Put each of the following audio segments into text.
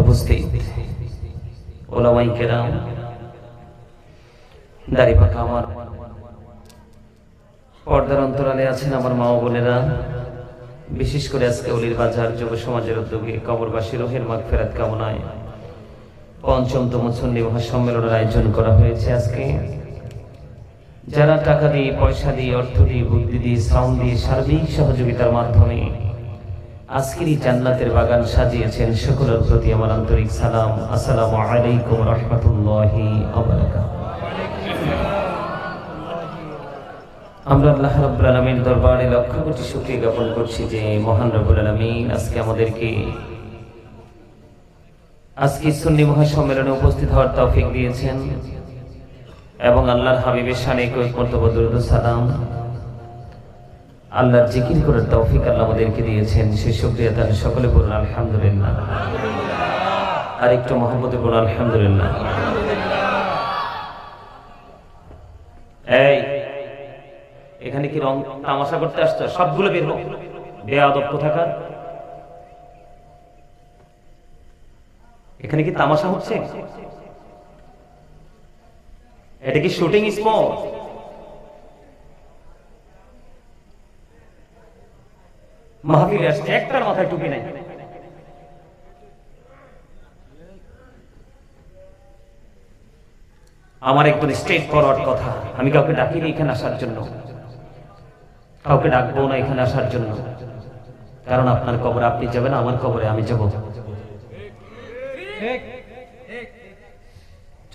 উপস্থিত। ওলামাই কেরাম, দাড়ি পাকা আমার। পর্দার অন্তরালে আছেন আমার মা বোনেরা। বিশেষ করে আজকে অলির বাজার, যুব সমাজের উদ্যোগে কবরবাসী রোহের মাগ ফেরাত কামনায় পঞ্চমতম সন্নি মহাসম্মেলনের আয়োজন করা হয়েছে আজকে। যারা টাকা দিয়ে, পয়সা দিয়ে, অর্থ দিয়ে, বুদ্ধি দিয়ে, শ্রম দিয়ে সার্বিক সহযোগিতার মাধ্যমে আজকের এই জান্নাতের বাগান সাজিয়েছেন সকলের প্রতি আমার আন্তরিক সালাম। আসসালামু আলাইকুম রহমতুল্লাহি আমরা আল্লাহ রাব্বুল আলামিন দরবারে লক্ষ কোটি শুকরিয়া জ্ঞাপন করছি যে মহান রব্বুল আলামিন আজকে আমাদেরকে আজকে সুন্নি মহাসম্মেলনে উপস্থিত হওয়ার তৌফিক দিয়েছেন এবং আল্লাহর হাবিবের শানে কয়েক মর্তবা দুরুদ সালাম। আল্লাহর জিকির করার তৌফিক আল্লাহ আমাদেরকে দিয়েছেন। সেই শুকরিয়া তাহলে সকলে বলুন আলহামদুলিল্লাহ। আর একটু মোহাম্মদে বলুন আলহামদুলিল্লাহ এখানে কি রং তামাশা করতে আসছো? সবগুলো বের হোক। বেয়াদব কোথাকার? এখানে কি তামাশা হচ্ছে? এটা কি শুটিং স্পট মাহফিলে আসছে। একটার মাথায় টুপি নাই। আমার একদম স্ট্রেট ফরওয়ার্ড কথা। আমি কাউকে ডাকিনি এখানে আসার জন্য। কাউকে ডাকবো না এখানে আসার জন্য। কারণ আপনার কবরে আপনি যাবেন, আমার কবরে আমি যাব।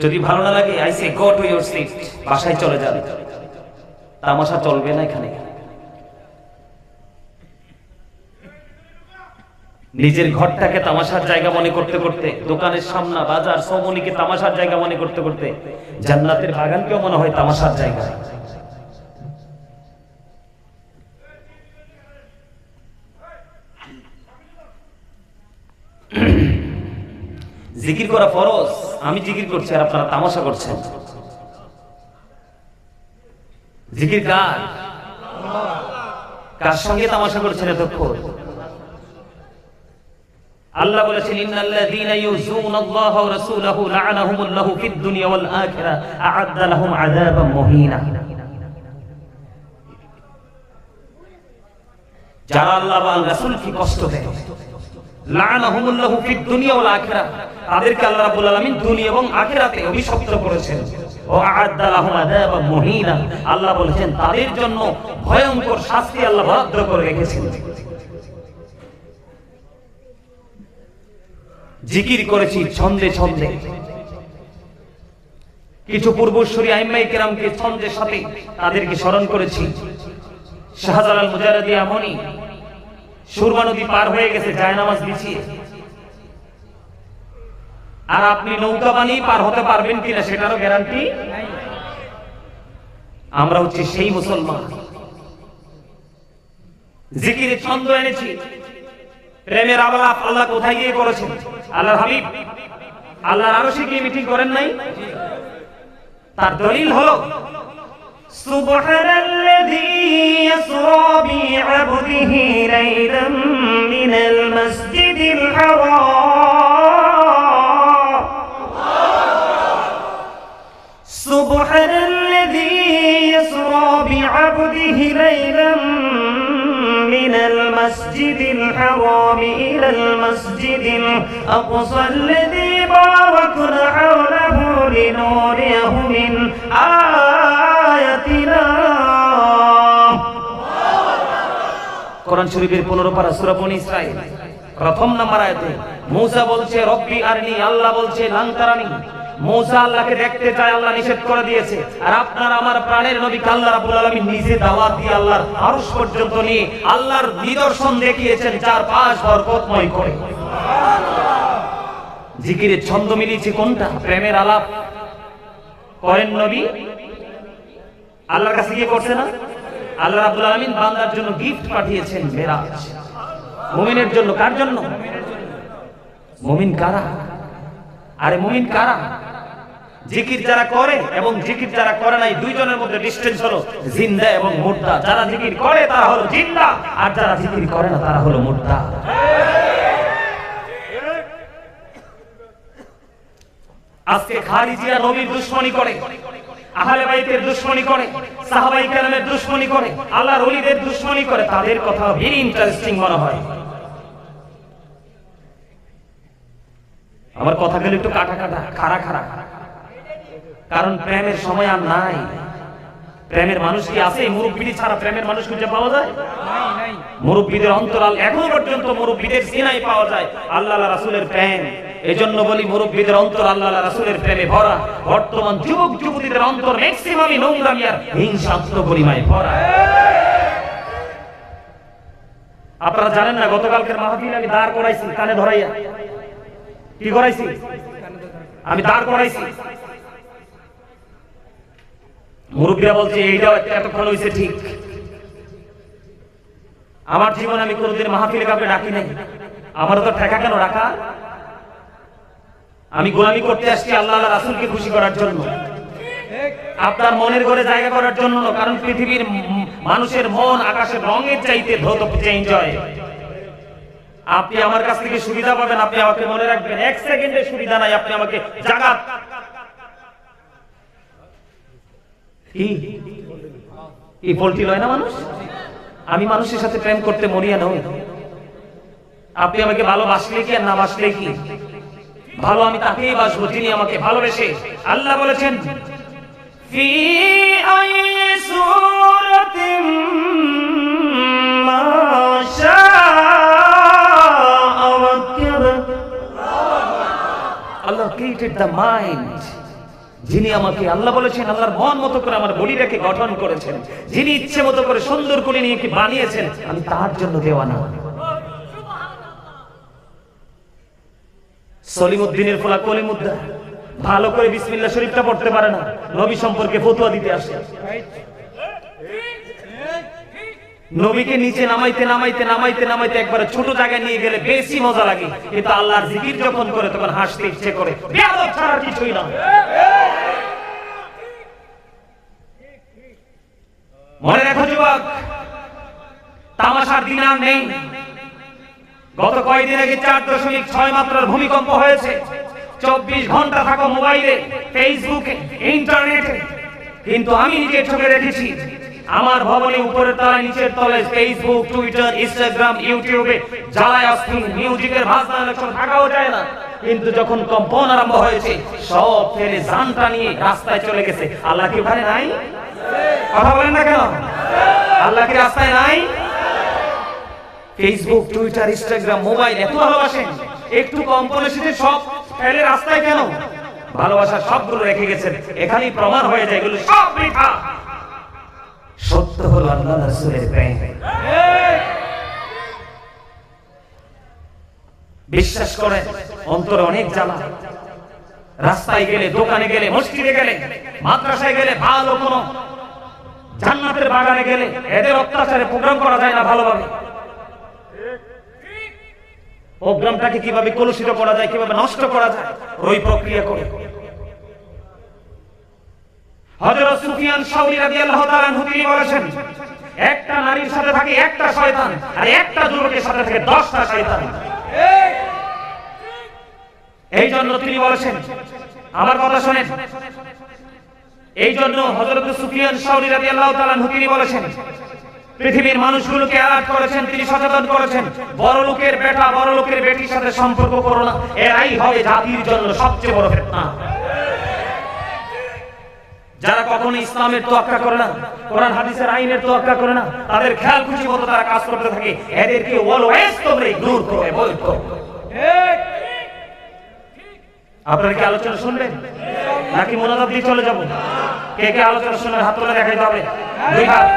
যদি ভালো না লাগে I say go to your seat বাসায় চলে যান। তামাশা চলবে না এখানে। নিজের ঘরটাকে তামাশার জায়গা মনে করতে করতে, দোকানের সামনা, বাজার সমনিকে তামাশার জায়গা মনে করতে করতে, জান্নাতের বাগানকেও মনে হয় তামাশার জায়গা। জিকির করা ফরজ, আমি জিকির করছি আর আপনারা তামাশা করছেন। জিকির কার? কার সঙ্গে তামাশা করছেন এতক্ষণ? আল্লাহ বলেছেন, ইন্নাল্লাযীনা ওয়া রাসূলাহু ফিদ দুনিয়া ওয়াল আখিরা, আ'আদ্দা লাহুম আযাবাম যারা আল্লাহ বা রাসূলকে কষ্ট দেয় ফিদ দুনিয়া ওয়াল আখিরা, তাদেরকে আল্লাহ রাব্বুল আলামিন দুনিয়া এবং আখিরাতে অভিশপ্ত করেছেন। ও আ'আদ্দা লাহুম আযাবাম মুহিনা, আল্লাহ বলেছেন, তাদের জন্য ভয়ঙ্কর শাস্তি আল্লাহ বরাদ্দ করে রেখেছেন। জিকির করেছি ছন্দে ছন্দে। কিছু পূর্বশ্বরী আইম্মাই কেরামকে ছন্দের সাথে তাদেরকে স্মরণ করেছি। শাহজালাল মুজারদি এমনই সুরমা নদী পার হয়ে গেছে জায়নামাজ বিছিয়ে। আর আপনি নৌকা বানিয়ে পার হতে পারবেন কিনা সেটারও গ্যারান্টি আমরা হচ্ছে সেই মুসলমান। জিকিরে ছন্দ এনেছি। প্রেমের আলাপ আল্লাহ কোথায় গিয়ে করেছেন? আল্লাহ হাবিব, আল্লাহর আরশে গিয়ে মিটিং করেন নাই? তার দলিল হলো, সুবহানাল্লাযী ইয়াসরা বি'আবদিহি রাইদাম মিনাল الحرام إلى المسجد الأقصى الذي باركنا حوله لنوريه من آياتنا কোরআন শরীফের পনেরো পারা সুরাবন ইসরাইল প্রথম নাম্বার আয়াতে মূসা বলছে রব্বি আরনি আল্লাহ বলছে লাংতারানি মৌসা আল্লাহকে দেখতে চায়, আল্লাহ নিষেধ করে দিয়েছে। আর আপনার আমার প্রাণের নবী আল্লাহ রাব্বুল আলামিন নিজে দাওয়াত দিয়ে আল্লাহর আরশ পর্যন্ত নিয়ে আল্লাহর নিদর্শন দেখিয়েছেন চার পাঁচ বরকতময় করে। জিকিরের ছন্দ মিলিয়েছে কোনটা? প্রেমের আলাপ করেন নবী? আল্লাহর কাছে গিয়ে করছে না? আল্লাহ রাব্বুল আলামিন বান্দার জন্য গিফট পাঠিয়েছেন মেরাজ। মুমিনের জন্য কার জন্য? মুমিন কারা? আরে মুমিন কারা? জিকির যারা করে এবং জিকির যারা করে নাই, দুইজনের মধ্যে ডিস্টেন্স হলো জিন্দা এবং মুর্দা। যারা জিকির করে, তারা হলো জিন্দা। আর যারা জিকির করে না, তারা হলো মুর্দা। আজকে খারিজিয়া নবীর দুশ্মনী করে, আহলে বাইতের করে, সাহাবাই কেরামের দুশ্মনী করে, আল্লাহর ওলিদের দুশ্মনী করে, তাদের কথা ভেরি ইন্টারেস্টিং মনে হয়। আমার কথাগুলো একটু কাটা কাটা, খাড়া খাড়া। কারণ প্রেমের সময় আর নাই। প্রেমের মানুষ কি আছে? মুরব্বী ছাড়া প্রেমের মানুষ খুঁজে পাওয়া যায়? মুরব্বীদের অন্তরাল এখনও পর্যন্ত মুরব্বীদের সিনাই পাওয়া যায়। আল্লাহ রাসুলের প্রেম। এই জন্য বলি মুরব্বীদের অন্তর আল্লাহ রাসুলের প্রেমে ভরা। বর্তমান যুবক যুবতীদের অন্তর ম্যাক্সিমামই নোংরামি আর হিংসাত্ম পরিমায় ভরা। আপনারা জানেন না গতকালকের মাহফিল আমি দাঁড় করাইছি কানে ধরাইয়া। কি করাইছি? আমি দাঁড় করাইছি। মুরব্বীরা বলছে, এইটাও এতক্ষণ হয়েছে ঠিক। আমার জীবনে আমি কোনোদিন মাহফিলে কাউকে ডাকি নাই। আমারও তো ঠেকা কেন রাখা? আমি গোলামি করতে আসছি আল্লাহ রাসুলকে খুশি করার জন্য। আপনার মনের ঘরে জায়গা করার জন্য কারণ পৃথিবীর মানুষের মন আকাশের রঙের চাইতে দ্রুত চেঞ্জ হয়। আপনি আমার কাছ থেকে সুবিধা পাবেন, আপনি আমাকে মনে রাখবেন। এক সেকেন্ডের সুবিধা নাই, আপনি আমাকে জাগাত কি এই পোল্ট্রি লয় না মানুষ? আমি মানুষের সাথে প্রেম করতে মরিয়া নই। আপনি আমাকে ভালোবাসলে কি আর না বাসলে কি? ভালো আমি তাকেই বাসবো যিনি আমাকে ভালোবেসে। আল্লাহ বলেছেন, ফি আই সূরাতিন মা ক্রিয়েটেড দ্য মাইন্ড? যিনি আমাকে আল্লাহ বলেছেন, আল্লাহর মন মতো করে আমার বডিটাকে গঠন করেছেন, যিনি ইচ্ছে মতো করে সুন্দর করে নিয়ে বানিয়েছেন, আমি তার জন্য দেওয়ানা। সলিমুদ্দিনের ফোলা কলিমুদ্দা, ভালো করে বিসমিল্লাহ শরীফটা পড়তে পারে না, নবী সম্পর্কে ফতুয়া দিতে আসে। নবীকে নিচে নামাইতে নামাইতে নামাইতে নামাইতে একবারে ছোট জায়গায় নিয়ে গেলে বেশি মজা লাগে। কিন্তু আল্লাহর জিকির যখন করে, তখন হাসতে ইচ্ছে করে। ছাড়া কিছুই না মনে রাখো যুবক, তামাশার দিন আর নেই। গত কয়েকদিন আগে চার দশমিক ছয় মাত্রার ভূমিকম্প হয়েছে। চব্বিশ ঘণ্টা থাকো মোবাইলে, ফেসবুকে, ইন্টারনেটে। কিন্তু আমি নিজের চোখে দেখেছি আমার ভবনে উপরের তলায় নিচের তলায় ফেসবুক টুইটার ইনস্টাগ্রাম ইউটিউবে জ্বালায় অস্থির মিউজিকের ভাষা ইলেকশন থাকাও যায় না। কিন্তু যখন কম্পন আরম্ভ হয়েছে, সব ফেলে জানটা নিয়ে রাস্তায় চলে গেছে। আল্লাহ কি ওখানে নাই? কথা বলেন না কেন? আল্লাহ কি রাস্তায় নাই? ফেসবুক টুইটার ইনস্টাগ্রাম মোবাইল এত ভালোবাসেন, একটু কম্পন এসেছে, সব ফেলে রাস্তায় কেন? ভালোবাসা সবগুলো রেখে গেছেন। এখানেই প্রমাণ হয়ে যায়, এগুলো সব মিথ্যা। সত্য হলো আল্লাহ রাসূলের প্রেম। বিশ্বাস করেন, অন্তরে অনেক জ্বালা। রাস্তায় গেলে, দোকানে গেলে, মসজিদে গেলে, মাদ্রাসায় গেলে ভালো কোনো। জান্নাতের বাগানে গেলে এদের অত্যাচারে প্রোগ্রাম করা যায় না ভালোভাবে। প্রোগ্রামটাকে কীভাবে কলুষিত করা যায়, কীভাবে নষ্ট করা যায়, ওই প্রক্রিয়া করে। হযরত সুফিয়ান সাউরি রাদিয়াল্লাহু তাআলা তিনি বলেছেন, একটা নারীর সাথে থাকে একটা শয়তান, আর একটা যুবকের সাথে থাকে 10টা শয়তান। এই জন্য তিনি বলেছেন, আমার কথা শুনেন। এই জন্য হযরত সুফিয়ান সাউরি রাদিয়াল্লাহু তাআলা তিনি বলেছেন, পৃথিবীর মানুষগুলোকে অ্যালার্ট করেছেন, তিনি সচেতন করেছেন, বড় লোকের বেটা বড় লোকের বেটির সাথে সম্পর্ক করো না, এরাই হবে জাতির জন্য সবচেয়ে বড় ফেতনা। যারা কখনো ইসলামের তোয়াক্কা করে না কোরআন হাদিসের আইনের তোয়াক্কা করে না তাদের খেয়াল খুশি মতো তারা কাজ করতে থাকে এদেরকে অলওয়েজ তোমরা ইগনোর করো অ্যাভয়েড আপনারা কি আলোচনা শুনবেন নাকি মনোযোগ দিয়ে চলে যাব কে কে আলোচনা শুনবেন হাত তুলে দেখাই হবে দুই হাত